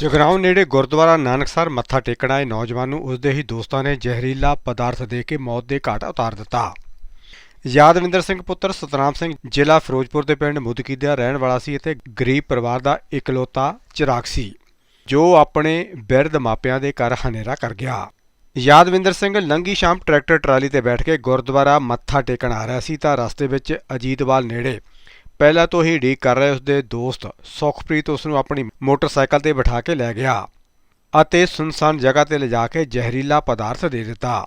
ਜਗਰਾਉਂ ਨੇੜੇ ਗੁਰਦੁਆਰਾ ਨਾਨਕਸਰ ਮੱਥਾ ਟੇਕਣ ਆਏ ਨੌਜਵਾਨ ਨੂੰ ਉਸਦੇ ਹੀ ਦੋਸਤਾਂ ਨੇ ਜ਼ਹਿਰੀਲਾ ਪਦਾਰਥ ਦੇ ਕੇ ਮੌਤ ਦੇ ਘਾਟ ਉਤਾਰ ਦਿੱਤਾ। ਯਾਦਵਿੰਦਰ ਸਿੰਘ ਪੁੱਤਰ ਸਤਨਾਮ ਸਿੰਘ ਜ਼ਿਲ੍ਹਾ ਫਿਰੋਜ਼ਪੁਰ ਦੇ ਪਿੰਡ ਮੁਦਕੀ ਦਾ ਰਹਿਣ ਵਾਲਾ ਸੀ ਅਤੇ ਗਰੀਬ ਪਰਿਵਾਰ ਦਾ ਇਕਲੌਤਾ ਚਿਰਾਗ ਸੀ, ਜੋ ਆਪਣੇ ਬਿਰਧ ਮਾਪਿਆਂ ਦੇ ਘਰ ਹਨੇਰਾ ਕਰ ਗਿਆ। ਯਾਦਵਿੰਦਰ ਸਿੰਘ ਲੰਗੀ ਸ਼ਾਮ ਟਰੈਕਟਰ ਟਰਾਲੀ ਤੇ ਬੈਠ ਕੇ ਗੁਰਦੁਆਰਾ ਮੱਥਾ ਟੇਕਣ ਆ ਰਿਹਾ ਸੀ, ਤਾਂ ਰਸਤੇ ਵਿੱਚ ਅਜੀਤਵਾਲ ਨੇੜੇ ਪਹਿਲਾਂ ਤੋਂ ਹੀ ਢੀਕ ਕਰ ਰਹੇ ਉਸਦੇ ਦੋਸਤ ਸੁਖਪ੍ਰੀਤ ਉਸ ਨੂੰ ਆਪਣੀ ਮੋਟਰਸਾਈਕਲ ਤੇ ਬਿਠਾ ਕੇ ਲੈ ਗਿਆ ਅਤੇ ਸੁਨਸਾਨ ਜਗ੍ਹਾ ਤੇ ਲਿਜਾ ਕੇ ਜ਼ਹਿਰੀਲਾ ਪਦਾਰਥ ਦੇ ਦਿੱਤਾ।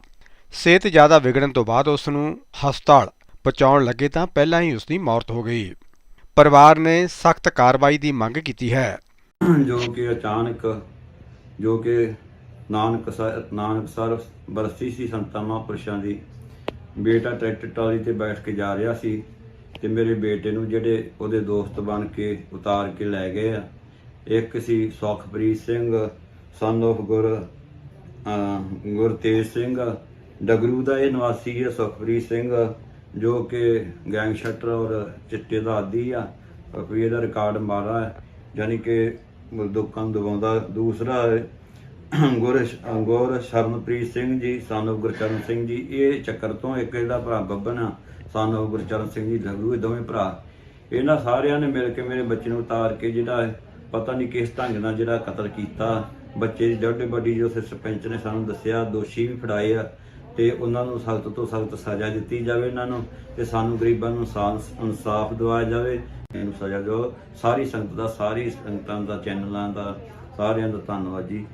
ਸਿਹਤ ਜ਼ਿਆਦਾ ਵਿਗੜਨ ਤੋਂ ਬਾਅਦ ਉਸ ਨੂੰ ਹਸਪਤਾਲ ਪਹੁੰਚਾਉਣ ਲੱਗੇ ਤਾਂ ਪਹਿਲਾਂ ਹੀ ਉਸ ਦੀ ਮੌਤ ਹੋ ਗਈ। ਪਰਿਵਾਰ ਨੇ ਸਖਤ ਕਾਰਵਾਈ ਦੀ ਮੰਗ ਕੀਤੀ ਹੈ। ਜੋ ਕਿ ਅਚਾਨਕ, ਜੋ ਕਿ ਨਾਨਕ ਸਰ ਨਾਨਕ ਸਰ ਬਰਸੀ ਸੀ ਸੰਤਾਂ ਮਹਾਂਪੁਰਸ਼ਾਂ ਦੀ, ਬੇਟਾ ਟਰੈਕਟਰ ਟਰਾਲੀ ਤੇ ਬੈਠ ਕੇ ਜਾ ਰਿਹਾ ਸੀ। ਤੇ ਮੇਰੇ ਬੇਟੇ ਨੂੰ ਜਿਹੜੇ ਉਹਦੇ ਦੋਸਤ ਬਣ ਕੇ ਉਤਾਰ ਕੇ ਲੈ ਗਏ ਆ। ਇੱਕ ਸੀ ਸੁਖਪ੍ਰੀਤ ਸਿੰਘ ਸਨ of ਗੁਰ ਗੁਰਤੇਜ ਸਿੰਘ। ਡਗਰੂ ਦਾ ਇਹ ਨਿਵਾਸੀ ਹੈ ਸੁਖਪ੍ਰੀਤ ਸਿੰਘ, ਜੋ ਕਿ ਗੈਂਗ ਸ਼ਟਰ ਔਰ ਚਿੱਟੇ ਦਾ ਆਦੀ ਆ। ਵੀ ਇਹਦਾ ਰਿਕਾਰਡ ਮਾਰਾ ਹੈ ਯਾਨੀ ਕਿ ਲੋਕਾਂ ਨੂੰ ਦਬਾਉਂਦਾ ਦੂਸਰਾ ਹੈ ਗੁਰ ਗੁਰ ਸ਼ਰਨਪ੍ਰੀਤ ਸਿੰਘ ਜੀ, ਸਾਨੂੰ ਗੁਰਚਰਨ ਸਿੰਘ ਜੀ, ਇਹ ਚੱਕਰ ਤੋਂ ਇੱਕ ਇਹਦਾ ਭਰਾ ਬੱਬਨ ਆ, ਸਾਨੂੰ ਗੁਰਚਰਨ ਸਿੰਘ ਜੀ ਡਗਰੂ ਇਹ ਦੋਵੇਂ ਭਰਾ। ਇਹਨਾਂ ਸਾਰਿਆਂ ਨੇ ਮਿਲ ਕੇ ਮੇਰੇ ਬੱਚੇ ਨੂੰ ਉਤਾਰ ਕੇ ਜਿਹੜਾ ਪਤਾ ਨਹੀਂ ਕਿਸ ਢੰਗ ਨਾਲ ਜਿਹੜਾ ਕਤਲ ਕੀਤਾ। ਬੱਚੇ ਦੀ ਡੱਡੇ ਵੱਡੀ ਜੋ ਸਰਪੰਚ ਨੇ ਸਾਨੂੰ ਦੱਸਿਆ, ਦੋਸ਼ੀ ਵੀ ਫੜਾਏ ਆ ਤੇ ਉਹਨਾਂ ਨੂੰ ਸਖਤ ਤੋਂ ਸਖਤ ਸਜ਼ਾ ਦਿੱਤੀ ਜਾਵੇ ਇਹਨਾਂ ਨੂੰ ਤੇ ਸਾਨੂੰ ਗਰੀਬਾਂ ਨੂੰ ਇਨਸਾਨ- ਇਨਸਾਫ ਦਿਵਾਇਆ ਜਾਵੇ। ਇਹਨੂੰ ਸਜ਼ਾ ਦਿਓ। ਸਾਰੀ ਸੰਗਤ ਦਾ, ਸਾਰੀ ਸੰਗਤਾਂ ਦਾ, ਚੈਨਲਾਂ ਦਾ, ਸਾਰਿਆਂ ਦਾ ਧੰਨਵਾਦ ਜੀ।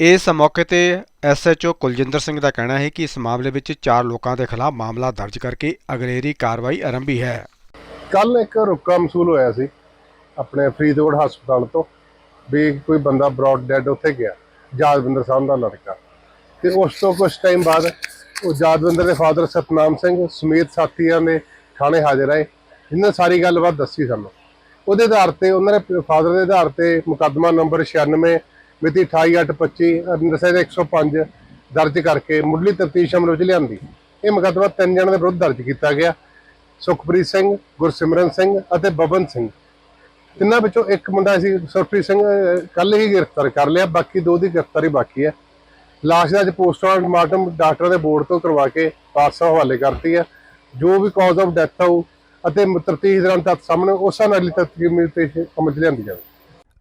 ਇਸ ਮੌਕੇ ਤੇ ਐਸਐਚਓ ਕੁਲਜਿੰਦਰ ਸਿੰਘ ਦਾ ਕਹਿਣਾ ਹੈ ਕਿ ਇਸ ਮਾਮਲੇ ਵਿੱਚ ਚਾਰ ਲੋਕਾਂ ਦੇ ਖਿਲਾਫ ਮਾਮਲਾ ਦਰਜ ਕਰਕੇ ਅਗਲੇਰੀ ਕਾਰਵਾਈ ਆਰੰਭੀ ਹੈ। ਕੱਲ ਇੱਕ ਰੁਕਾ ਮਸੂਲ ਹੋਇਆ ਸੀ ਆਪਣੇ ਫਰੀਦਕੋਟ ਹਸਪਤਾਲ ਤੋਂ, ਵੀ ਕੋਈ ਬੰਦਾ ਬ੍ਰੌਡ ਡੈਡ ਉੱਥੇ ਗਿਆ ਜਾਦਵਿੰਦਰ ਸਾਹਿਬ ਦਾ ਲੜਕਾ। ਤੇ ਉਸ ਤੋਂ ਕੁਝ ਟਾਈਮ ਬਾਅਦ ਉਹ ਜਾਦਵਿੰਦਰ ਦੇ ਫਾਦਰ ਸਤਨਾਮ ਸਿੰਘ ਸਮੇਤ ਸਾਥੀਆਂ ਦੇ ਥਾਣੇ ਹਾਜ਼ਰ ਆਏ। ਜਿਨ੍ਹਾਂ ਸਾਰੀ ਗੱਲਬਾਤ ਦੱਸੀ ਸਾਨੂੰ। ਉਹਦੇ ਆਧਾਰ ਤੇ, ਉਹਨਾਂ ਦੇ ਫਾਦਰ ਦੇ ਆਧਾਰ ਤੇ ਮੁਕੱਦਮਾ ਨੰਬਰ 96 ਮਿਤੀ 28825 ਅੰਮ੍ਰਿਤਸਰ 105 ਦਰਜ ਕਰਕੇ ਮੁੱਢਲੀ ਤਫਤੀਸ਼ ਅਮਲ ਵਿੱਚ ਲਿਆਂਦੀ। ਇਹ ਮੁਕੱਦਮਾ ਤਿੰਨ ਜਣਿਆਂ ਦੇ ਵਿਰੁੱਧ ਦਰਜ ਕੀਤਾ ਗਿਆ। ਸੁਖਪ੍ਰੀਤ ਸਿੰਘ, ਗੁਰਸਿਮਰਨ ਸਿੰਘ ਅਤੇ ਬਬਨ ਸਿੰਘ। ਤਿੰਨਾਂ ਵਿੱਚੋਂ ਇੱਕ ਮੁੰਡਾ ਸੀ, ਸੁਖਪ੍ਰੀਤ ਸਿੰਘ ਕੱਲ ਹੀ ਗ੍ਰਿਫਤਾਰ ਕਰ ਲਿਆ, ਬਾਕੀ ਦੋ ਦੀ ਗ੍ਰਿਫਤਾਰੀ ਬਾਕੀ ਹੈ। ਲਾਸ਼ ਦਾ ਅੱਜ ਪੋਸਟਮਾਰਟਮ ਡਾਕਟਰਾਂ ਦੇ ਬੋਰਡ ਤੋਂ ਕਰਵਾ ਕੇ ਪਾਸਾ ਹਵਾਲੇ ਕਰਤੀ ਹੈ। ਜੋ ਵੀ ਕਾਜ਼ ਆਫ ਡੈਥ ਹੋਊ ਅਤੇ ਤਫਤੀਸ਼ ਦੌਰਾਨ ਤੱਥ ਸਾਹਮਣੇ, ਉਸਾਂ ਨਾਲ ਅਗਲੀ ਤਫਤੀਸ਼ ਅਮਲ 'ਚ ਲਿਆਂਦੀ ਜਾਵੇ